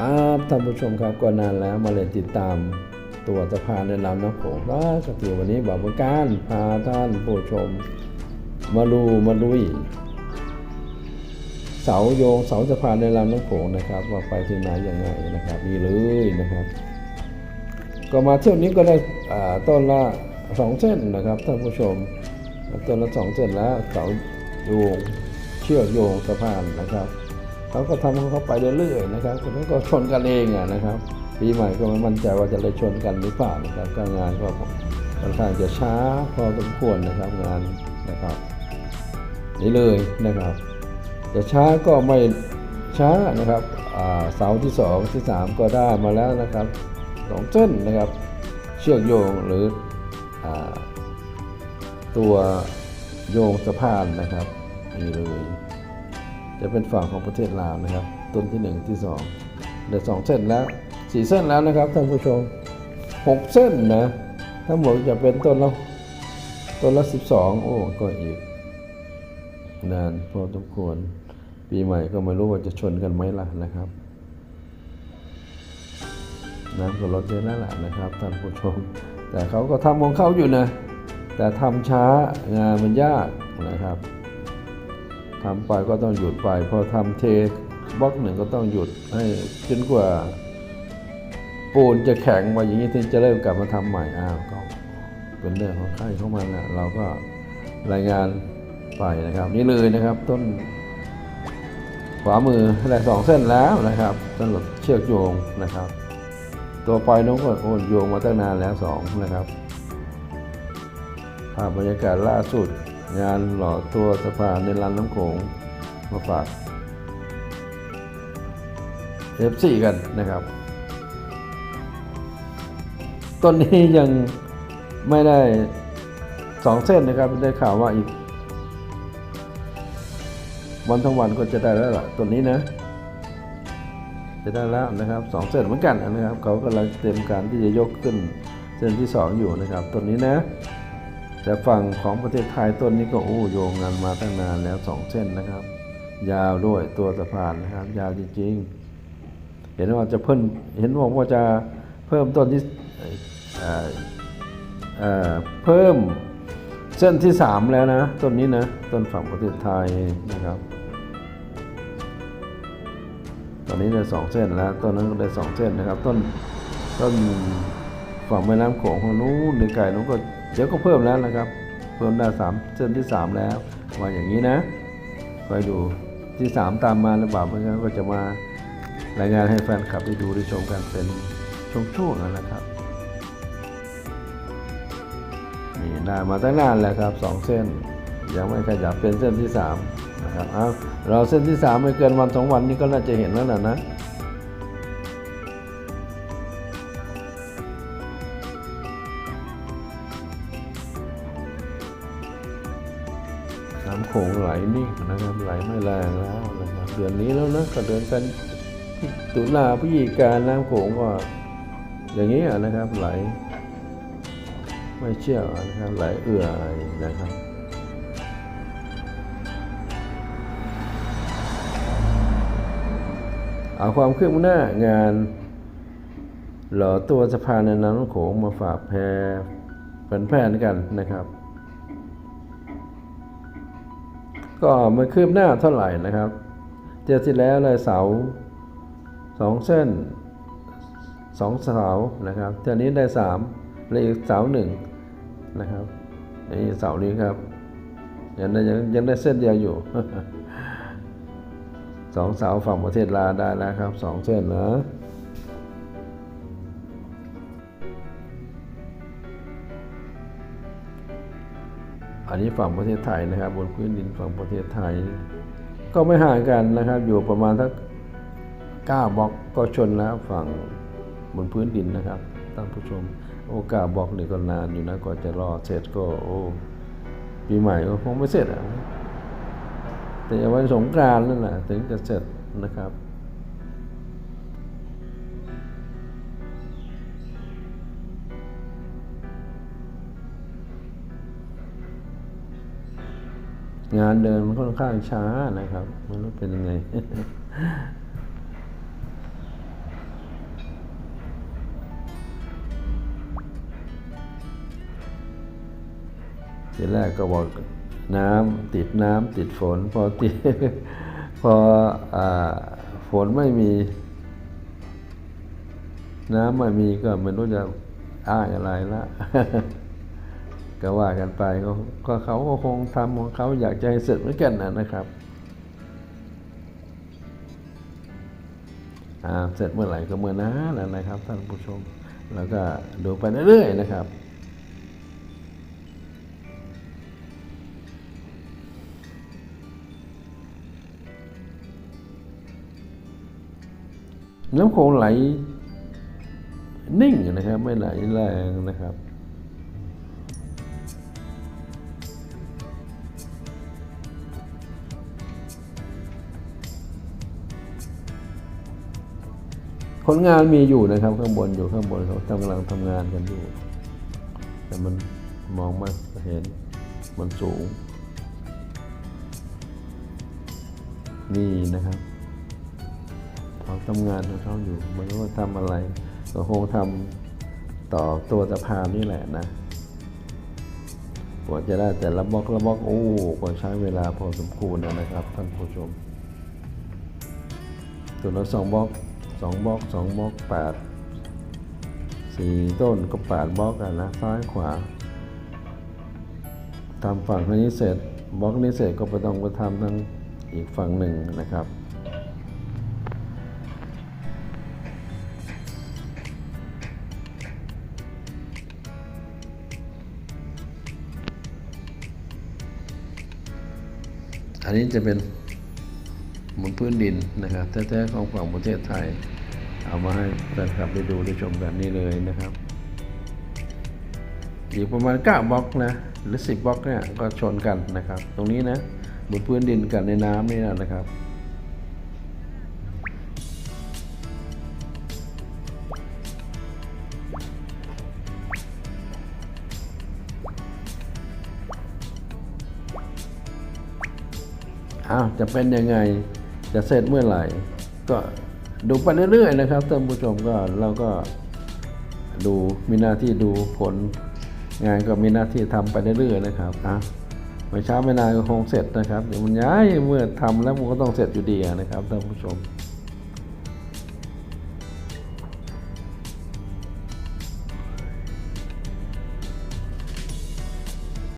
ครับท่านผู้ชมครับก็นานแล้วมาเลยติดตามตัวสะพานในลำน้ำโขงก็สติวันนี้บอกว่าการพาท่านผู้ชม มาดูมาลุย เสาโยงเสาสะพานในลำน้ำโขงนะครับ ว่าไปที่ไหนยังไงนะครับนี่เลยนะครับ ก็มาเที่ยวนี้ก็ได้ต้นละสองเส้นนะครับท่านผู้ชมต้นละสองเส้นแล้วเสาโยงเชือกโยงสะพานนะครับ เขาก็ทำของเขาไปเรื่อยๆนะครับคนนั้นก็ชนกันเองอะนะครับ ปีใหม่ก็ไม่มั่นใจว่าจะได้ชนกันหรือเปล่านะครับก็งานก็ค่อนข้างจะช้าพอสมควรนะครับงานนะครับ นี่เลยนะครับ จะช้าก็ไม่ช้านะครับเสาที่สองที่สามก็ได้มาแล้วนะครับสองเส้นนะครับ เชือกโยงหรืออตัวโยงสะพานนะครับนี่เลย จะเป็นฝั่งของประเทศลาวนะครับ ต้นที่หนึ่งที่สองเดี๋ยวสองเส้นแล้วสี่เส้นแล้วนะครับท่านผู้ชมหกเส้นนะทั้งหมดจะเป็นต้นละต้นละสิบสองโอ้ก็อีก นานพอสมควรปีใหม่ก็ไม่รู้ว่าจะชนกันไหมล่ะนะครับ น้ำก็ลดเยอะแล้วล่ะนะครับท่านผู้ชม แต่เขาก็ทำของเขาอยู่นะ แต่ทำช้างานมันยากนะครับ ทำไปก็ต้องหยุดไป พอทำเทบล็อกหนึ่งก็ต้องหยุดให้จนกว่าปูนจะแข็งมาอย่างนี้ถึงจะเริ่มกลับมาทำใหม่อ้าวก็เป็นเรื่องของใครของมันนะเราก็รายงานไปนะครับ นี่เลยนะครับ ต้นขวามือได้สองเส้นแล้วนะครับสำหรับเชือกโยงนะครับ ตัวปลายน้องก็โอนโยงมาตั้งนานแล้วสองนะครับภาพบรรยากาศล่าสุด งานหล่อตัวสะพานในลำน้ำโขงมาฝาก F4 กันนะครับ ต้นนี้ยังไม่ได้สองเส้นนะครับ ได้ข่าวว่าอีก วันทั้งวันก็จะได้แล้วล่ะต้นนี้นะ จะได้แล้วนะครับสองเส้นเหมือนกันนะครับ เขากำลังเตรียมการที่จะยกขึ้นเส้นที่สองอยู่นะครับต้นนี้นะ แต่ฝั่งของประเทศไทยต้นนี้ก็โอ้โยงงานมาตั้งนานแล้วสองเส้นนะครับ ยาวด้วยตัวสะพานนะครับ ยาวจริงๆ เห็นว่าจะเพิ่มเห็นว่าจะเพิ่มต้นที่เเเพิ่มเส้นที่สามแล้วนะต้นนี้นะต้นฝั่งประเทศไทยนะครับ ตอนนี้ได้สองเส้นแล้วต้นนั้นก็ได้สองเส้นนะครับ ต้นต้นฝั่งแม่น้ำโขงของนู้นในไก่นู้นก็ เดี๋ยวก็เพิ่มแล้วนะครับ เพิ่มได้สามเส้นที่สามแล้ววาอย่างนี้นะคอยดูที่สามตามมาหรือเปล่าไม่งั้นก็จะมารายงานให้แฟนคลับได้ดูได้ชมกันเป็นช่วงๆนะครับนี่ได้มาตั้งนานแล้วครับสองเส้น ยังไม่ขยับเป็นเส้นที่สามนะครับเอาเราเส้นที่สามไม่เกินวันสองวันนี้ก็น่าจะเห็นแล้วนะนะ น้ำโขงไหลนิ่งนะครับไหลไม่แรงแล้วนะครับเดือนนี้แล้วนะก็เดือนกันตุลาพฤศจิกาน้ำโขงก็อย่างนี้นะครับไหล ไม่เชี่ยวนะครับไหลเอื่อยนะครับเอาความคืบหน้างานหล่อตัวสะพานในน้ำโขงมาฝากแพรแฟนๆกันนะครับ ก็ไม่คืบหน้าเท่าไหร่นะครับเที่ยวที่แล้วเลยเสาสองเส้นสองเสานะครับเที่ยวนี้ได้สามเลยอีกเสาหนึ่งนะครับนี่เสานี้ครับยังได้ยังยังได้เส้นเดียวอยู่สองเสาฝั่งประเทศลาได้แล้วครับสองเส้นนะ อันนี้ฝั่งประเทศไทยนะครับ บนพื้นดินฝั่งประเทศไทย ก็ไม่ห่างกันนะครับ อยู่ประมาณสักเก้าบล็อกก็ชนแล้วฝั่งบนพื้นดินนะครับท่านผู้ชม โอ้ก้าบล็อกนี่ก็นานอยู่นะกว่อนจะรอเสร็จก็โอ้ปีใหม่ก็คงไม่เสร็จอะแต่วันสงกรานต์นั่นแหละถึงจะเสร็จนะครับ งานเดินมันค่อนข้างช้านะครับ มันเป็นยังไงทีแรกก็บอกน้ำติดน้ำติดฝน พอติดพออฝนไม่มี น้ำไม่มีก็ไม่รู้จะอ้างอะไรละ ก็ว่ากันไปก็ก็เขาก็คงทำของเขาอยากจะให้เสร็จเหมือนกันนะนะครับเสร็จเมื่อไหร่ก็เมื่อนั้นนะนะครับท่านผู้ชม แล้วก็ดูไปเรื่อยๆนะครับน้ำโขงไหลนิ่งนะครับ ไม่ไหลแรงนะครับ ผลงานมีอยู่นะครับ ข้างบนอยู่ข้างบนเขากำลังทำงานกันอยู่ แต่มันมองไม่เห็นมันสูง นี่นะครับเขาทำงานของเขาอยู่ไม่รู้ว่าทำอะไรก็คงทำต่อตัวสะพานนี่แหละนะกว่าจะได้แต่ละบล็อกละบล็อกโอ้ก็ใช้เวลาพอสมควรนะครับ ท่านผู้ชมตัวละสองบล็อก สองบล็อกสองบล็อกแปดสี่ต้นก็แปดบล็อกอะนะซ้ายขวาทำฝั่งนี้เสร็จบล็อกนี้เสร็จก็ไปต้องไปทำทั้งอีกฝั่งหนึ่งนะครับอันนี้จะเป็น บนพื้นดินนะครับแท้ๆของฝั่งประเทศไทย เอามาให้แฟนคลับได้ดูได้ชมแบบนี้เลยนะครับอีกประมาณ9บล็อกนะหรือ 10บล็อกเนี่ยก็ชนกันนะครับ ตรงนี้นะบนพื้นดินกับในน้ำนี่นะครับอ้าวจะเป็นยังไง จะเสร็จเมื่อไหร่ ก็ดูไปเรื่อยๆนะครับท่านผู้ชมก็เราก็ดูมีหน้าที่ดูผลงานก็มีหน้าที่ทำไปเรื่อยๆนะครับอะไม่ช้าไม่นานก็คงเสร็จนะครับเดี๋ยวมันย้ายเมื่อทำแล้วมันก็ต้องเสร็จอยู่ดีนะครับท่านผู้ชม